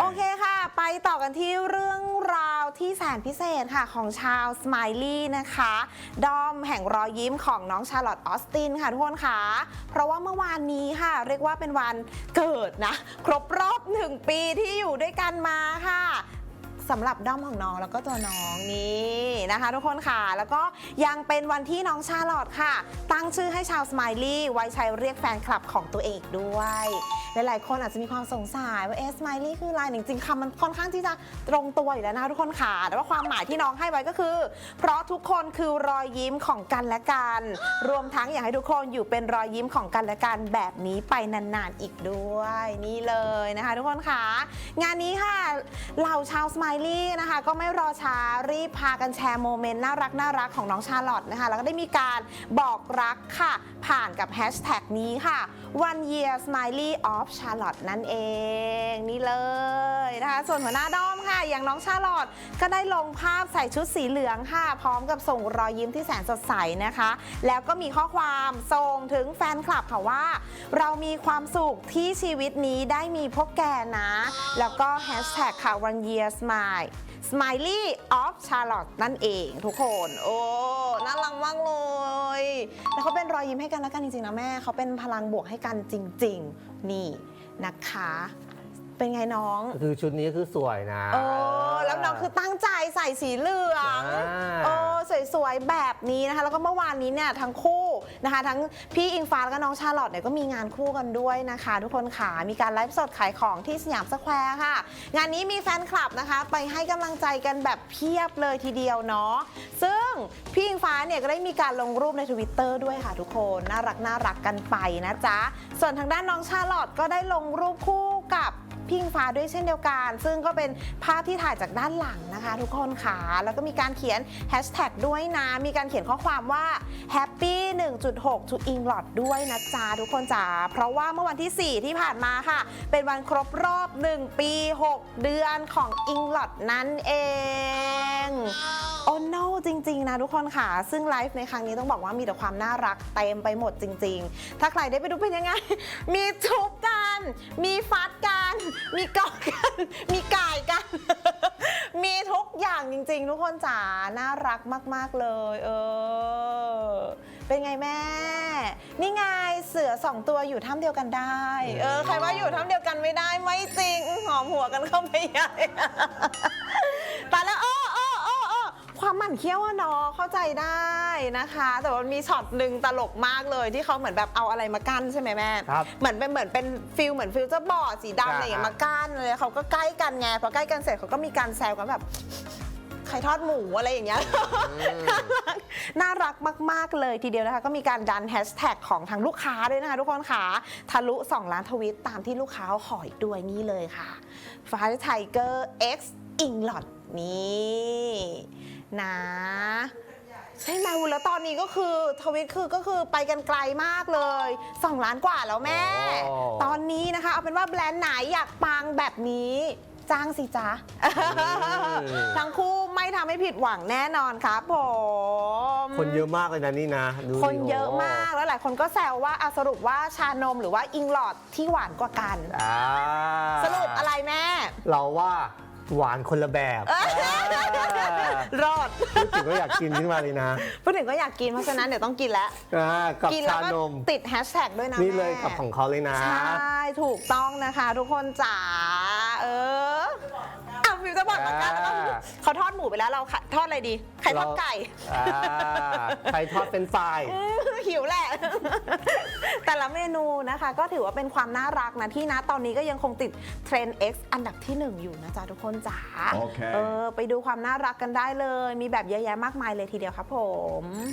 โอเคค่ะ ไปต่อกันที่เรื่องราวที่แสนพิเศษค่ะของชาวสไมลี่นะคะ ดอมแห่งรอยยิ้มของน้องชาร์ลอตออสตินค่ะทุกคนค่ะ เพราะว่าเมื่อวานนี้ค่ะ เรียกว่าเป็นวันเกิดนะ ครบรอบหนึ่งปีที่อยู่ด้วยกันมาค่ะ สำหรับด้อมของน้องแล้วก็ตัวน้องนี่นะคะ ทุกคนค่ะ แล้วก็ยังเป็นวันที่น้องชาลอตค่ะ ตั้งชื่อให้ชาวสไมลี่ไว้ใช้เรียกแฟนคลับของตัวเองอีกด้วย หลายๆคนอาจจะมีความสงสัยว่าเอสไมลี่คืออะไรจริงๆคำมันค่อนข้างที่จะตรงตัวอยู่แล้วนะทุกคนค่ะแต่ว่าความหมายที่น้องให้ไว้ก็คือ เพราะทุกคนคือรอยยิ้มของกันและกัน รวมทั้งอยากให้ทุกคนอยู่เป็นรอยยิ้มของกันและกันแบบนี้ไปนานๆอีกด้วย นี่เลยนะคะ ทุกคนค่ะงานนี้ค่ะเหล่าชาวสไมลนะคะ ก็ไม่รอช้ารีบพากันแชร์โมเมนต์น่ารักน่ารักของน้องชาร์ลอตนะคะ แล้วก็ได้มีการบอกรักค่ะ ผ่านกับแฮชแท็กนี้ค่ะ one year smiley of Charlotte นั่นเองนี่เลยนะคะ ส่วนหัวหน้าด้อมค่ะ อย่างน้องชาร์ลอตก็ได้ลงภาพใส่ชุดสีเหลืองค่ะ พร้อมกับส่งรอยยิ้มที่แสนสดใสนะคะ แล้วก็มีข้อความส่งถึงแฟนคลับค่ะว่า เรามีความสุขที่ชีวิตนี้ได้มีพวกแกนะ แล้วก็แฮชแท็กค่ะ one year smile Smiley of Charlotte นั่นเองทุกคน โอ้ น่ารักมากเลย แล้วเขาเป็นรอยยิ้มให้กันแล้วกันจริงๆนะแม่ เขาเป็นพลังบวกให้กันจริง ๆ นี่นะคะ เป็นไงน้องคือชุดนี้คือสวยนะเออแล้วน้องคือตั้งใจใส่สีเหลืองอ่าเออสวยๆแบบนี้นะคะ แล้วก็เมื่อวานนี้เนี่ยทั้งคู่นะคะ ทั้งพี่อิงฟ้าแล้วก็น้องชาลอตเนี่ยก็มีงานคู่กันด้วยนะคะ ทุกคนค่ะมีการไลฟ์สดขายของที่สยามสแควร์ค่ะ งานนี้มีแฟนคลับนะคะ ไปให้กำลังใจกันแบบเพียบเลยทีเดียวเนาะซึ่งพี่อิงฟ้าเนี่ยก็ได้มีการลงรูปในทวิตเตอร์ด้วยค่ะทุกคนน่ารักน่ารักกันไปนะจ๊ะส่วนทางด้านน้องชาลอตก็ได้ลงรูปคู่กับ พิงฟ้าด้วยเช่นเดียวกัน ซึ่งก็เป็นภาพที่ถ่ายจากด้านหลังนะคะ ทุกคนค่ะ แล้วก็มีการเขียนแฮชแท็กด้วยนะ มีการเขียนข้อความว่า Happy 1.6 to England ด้วยนะจ๊ะทุกคนจ๋า เพราะว่าเมื่อวันที่ 4 ที่ผ่านมาค่ะ เป็นวันครบรอบ 1 ปี 6 เดือนของ England นั่นเองโอ้ no จริง ๆ นะทุกคนค่ะ ซึ่งไลฟ์ในครั้งนี้ต้องบอกว่ามีแต่ความน่ารักเต็มไปหมดจริง ๆ ถ้าใครได้ไปดูเป็นยังไง มีทุบกัน มีฟัดกัน มีกอกกัน มีก่ายกัน มีทุกอย่างจริง ๆ ทุกคนจ๋า น่ารักมาก ๆ เลย เออ เป็นไงแม่ นี่ไงเสือสองตัวอยู่ถ้ำเดียวกันได้ เออ ใครว่าอยู่ถ้ำเดียวกันไม่ได้ไม่จริง หอมหัวกันเข้าไปใหญ่ เคี้ยวอะเนาะเข้าใจได้นะคะ แต่ว่ามันมีช็อตหนึ่งตลกมากเลยที่เขาเหมือนแบบเอาอะไรมากั้นใช่ไหมแม่ ครับเหมือนเป็นเหมือนเป็นฟิลเหมือนฟิลเจอร์บอร์ดสีดำอะไรอย่างเงี้ยมากั้นเลยเขาก็ใกล้กันไงพอใกล้กันเสร็จเขาก็มีการแซวกันแบบไข่ทอดหมูอะไรอย่างเงี้ย น่ารักมาก ๆ เลยทีเดียวนะคะ ก็มีการดันแฮชแท็กของทางลูกค้าด้วยนะคะทุกคนค่ะ ทะลุ 2 ล้านทวิตตามที่ลูกค้าขออีกด้วยนี่เลยค่ะฟ้าไทเกอร์ X อิงลอดนี่นะ ใช่ไหมวุ้นแล้วตอนนี้ก็คือทวิตคือก็คือไปกันไกลมากเลย2ล้านกว่าแล้วแม่โอ้ตอนนี้นะคะ เอาเป็นว่าแบรนด์ไหนอยากปังแบบนี้ จ้างสิจ๊ะ ทั้งคู่ไม่ทำให้ผิดหวังแน่นอนครับผม คนเยอะมากเลยนะนี่นะดูดิคนเยอะโโหมากแล้วหลายคนก็แซวว่าอะสรุปว่าชานมหรือว่าอิงหลอดที่หวานกว่ากัน อ่าสรุปอะไรแม่ เราว่า หวานคนละแบบเอ้ยอ่ารอดพูดถึงก็อยากกินขึ้นมาเลยนะพูดถึงก็อยากกินเพราะฉะนั้นเดี๋ยวต้องกินแล้วอ่ากับกินแล้วชาก็นม ติดแฮชแท็กด้วยนะนี่เลยแม่กับของเขาเลยนะ ใช่ ถูกต้องนะคะ ทุกคนจ๋าเออ อะฟิวจะบอกมากันแล้วก็อ่า เขาทอดหมูไปแล้วเราทอดอะไรดี ไข่ทอดไก่ อ่าไข่ทอดเป็นไฟราย อืมหิวแหละ แต่ละเมนูนะคะ ก็ถือว่าเป็นความน่ารักนะที่นะตอนนี้ก็ยังคงติดเทรนด์ X อันดับที่1อยู่นะจ๊ะทุกคนจ๋าโอเค เออไปดูความน่ารักกันได้เลย มีแบบเยอะแยะมากมายเลยทีเดียวครับผม